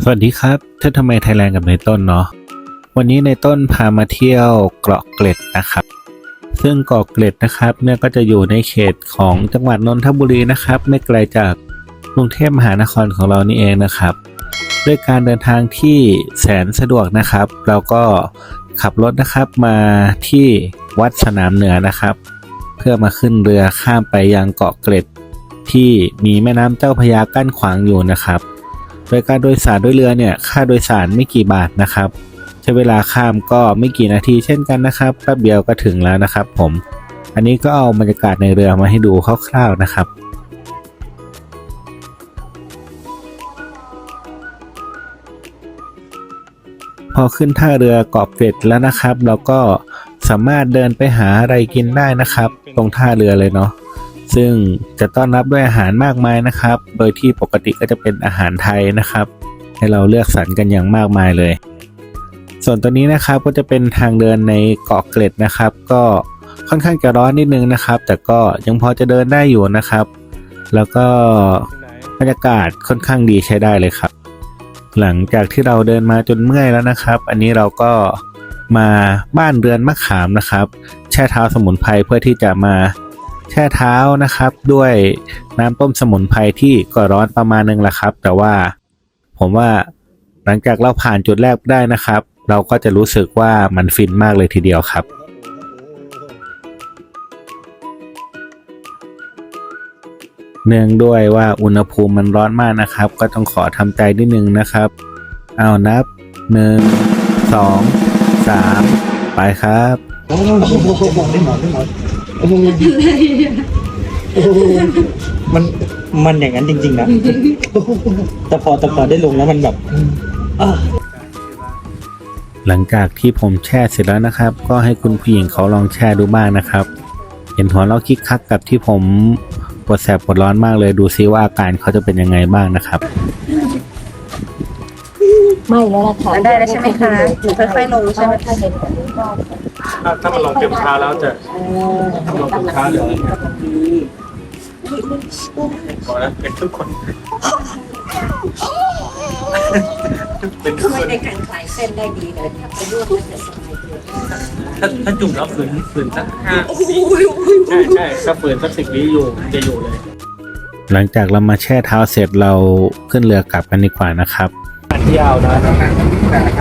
สวัสดีครับเธอทำไมไทยแลนด์กับในต้นเนาะ วันนี้ในต้นพามาเที่ยวเกาะเกร็ดนะครับ ซึ่งเกาะเกร็ดนะครับเนี่ยก็จะอยู่ในเขตของจังหวัดนนทบุรีนะครับ ไม่ไกลจากกรุงเทพมหานครของเรานี่เองนะครับ ด้วยการเดินทางที่แสนสะดวกนะครับ เราก็ขับรถนะครับมาที่วัดสนามเหนือนะครับ เพื่อมาขึ้นเรือข้ามไปยังเกาะเกร็ด ที่มีแม่น้ำเจ้าพยากั้นขวางอยู่นะครับ ดยการโดยสารด้วยเรือเนี่ยค่าโดยสารไม่กี่บาทนะครับ ใช้เวลาข้ามก็ไม่กี่นาทีเช่นกันนะครับแป๊บเดียวก็ถึงแล้วนะครับ ผม อันนี้ก็เอาบรรยากาศในเรือมาให้ดูคร่าวๆนะครับพอขึ้นท่าเรือเกาะเกร็ดแล้วนะครับ เราก็สามารถเดินไปหาอะไรกินได้นะครับ ตรงท่าเรือเลยเนาะ ซึ่งจะต้อนรับด้วยอาหารมากมายนะครับ โดยที่ปกติก็จะเป็นอาหารไทยนะครับ ให้เราเลือกสรรกันอย่างมากมายเลย ส่วนตัวนี้นะครับก็จะเป็นทางเดินในเกาะเกร็ดนะครับ ก็ค่อนข้างจะร้อนนิดนึงนะครับ แต่ก็ยังพอจะเดินได้อยู่นะครับ แล้วก็บรรยากาศค่อนข้างดีใช้ได้เลยครับ หลังจากที่เราเดินมาจนเมื่อยแล้วนะครับ อันนี้เราก็มาบ้านเรือนมะขามนะครับ แช่เท้าสมุนไพรเพื่อที่จะมา แช่เท้านะครับ ด้วยน้ำต้มสมุนไพรที่ก็ร้อนประมาณนึงแหละครับ แต่ว่าผมว่าหลังจากเราผ่านจุดแรกได้นะครับ เราก็จะรู้สึกว่ามันฟินมากเลยทีเดียวครับเนื่องด้วยว่าอุณหภูมิมันร้อนมากนะครับ ก็ต้องขอทำใจนิดนึงนะครับ เอานับหนึ่งสองสามไปครับ โอ้โหมันมันอย่างนั้นจริง ๆ นะ แต่พอแต่พอได้ลงแล้วมันแบบอะหลังจากที่ผมแช่เสร็จแล้วนะครับ ก็ให้คุณผู้หญิงเขาลองแช่ดูบ้างนะครับ เห็นหัวเราะคิกคักกับที่ผมปวดแสบปวดร้อนมากเลยดูซิว่าอาการเขาจะเป็นยังไงบ้างนะครับ ไม่แล้วล่ะค่ะได้แล้วใช่ไหมคะหนูค่อยๆลงใช่ไหม ถ้าเห็นแบบนี้ก็ถ้าถ้ามันลงเต็มเท้าแล้วจะถ้ามันลงเต็มเท้าเดี๋ยวบอกนะเป็นทุกคน เป็นทุกคนในการคลายเส้นได้ดีเลยถ้าไปนวดแล้วจะสบายตัวถ้าถ้าจุ่มแล้วฝืนฝืนสักห้าใช่ใช่ถ้าฝืนสักสิบวิอยู่จะอยู่เลย หลังจากเรามาแช่เท้าเสร็จเราขึ้นเรือกลับกันดีกว่านะครับเที่ยวนะ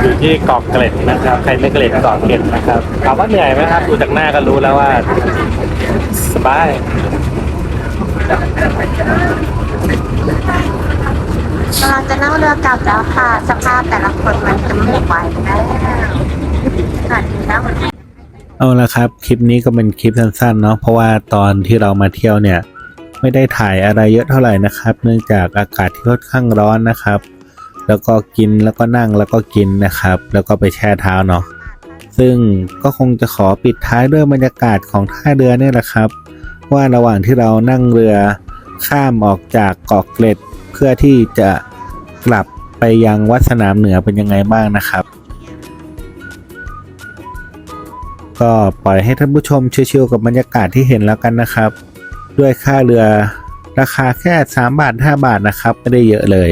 อยู่ที่เกาะเกร็ดนะครับ ใครไม่เกร็ดเกาะเกร็ดนะครับถามว่าเหนื่อยไหมครับดูจากหน้าก็รู้แล้วว่า สบายกำลังจะนั่งเรือกลับแล้วค่ะ สภาพแต่ละคนมันจะไม่ไหวแล้วสวัสดีแล้วเอาละครับ คลิปนี้ก็เป็นคลิปสั้นๆเนาะเพราะว่าตอนที่เรามาเที่ยวเนี่ย ไม่ได้ถ่ายอะไรเยอะเท่าไหร่นะครับ เนื่องจากอากาศที่ค่อนข้างร้อนนะครับ แล้วก็กินแล้วก็นั่งแล้วก็กินนะครับ แล้วก็ไปแช่เท้าเนาะซึ่งก็คงจะขอปิดท้ายด้วยบรรยากาศของท่าเรือเนี่ยแหละครับ ว่าระหว่างที่เรานั่งเรือข้ามออกจากเกาะเกร็ด เพื่อที่จะกลับไปยังวัดสนามเหนือเป็นยังไงบ้างนะครับ ก็ปล่อยให้ท่านผู้ชมชิวๆกับบรรยากาศที่เห็นแล้วกันนะครับ ด้วยค่าเรือราคาแค่ 3 บาท 5 บาทนะครับ ไม่ได้เยอะเลย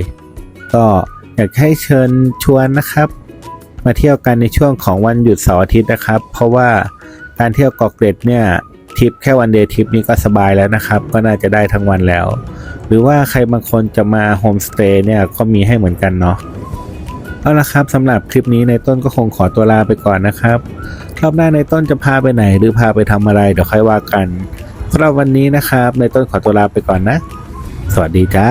ก็ อยากให้เชิญชวนนะครับ มาเที่ยวกันในช่วงของวันหยุดเสาร์อาทิตย์นะครับ เพราะว่าการเที่ยวเกาะเกร็ดเนี่ยทริปแค่วันเดย์ทริปนี้ก็สบายแล้วนะครับ ก็น่าจะได้ทั้งวันแล้ว หรือว่าใครบางคนจะมาโฮมสเตย์เนี่ยก็มีให้เหมือนกันเนาะเอาละครับสำหรับคลิปนี้ในต้นก็คงขอตัวลาไปก่อนนะครับรอบหน้าในต้นจะพาไปไหนหรือพาไปทำอะไรเดี๋ยวค่อยว่ากันสำหรับวันนี้นะครับ ในต้นขอตัวลาไปก่อนนะ สวัสดีจ้า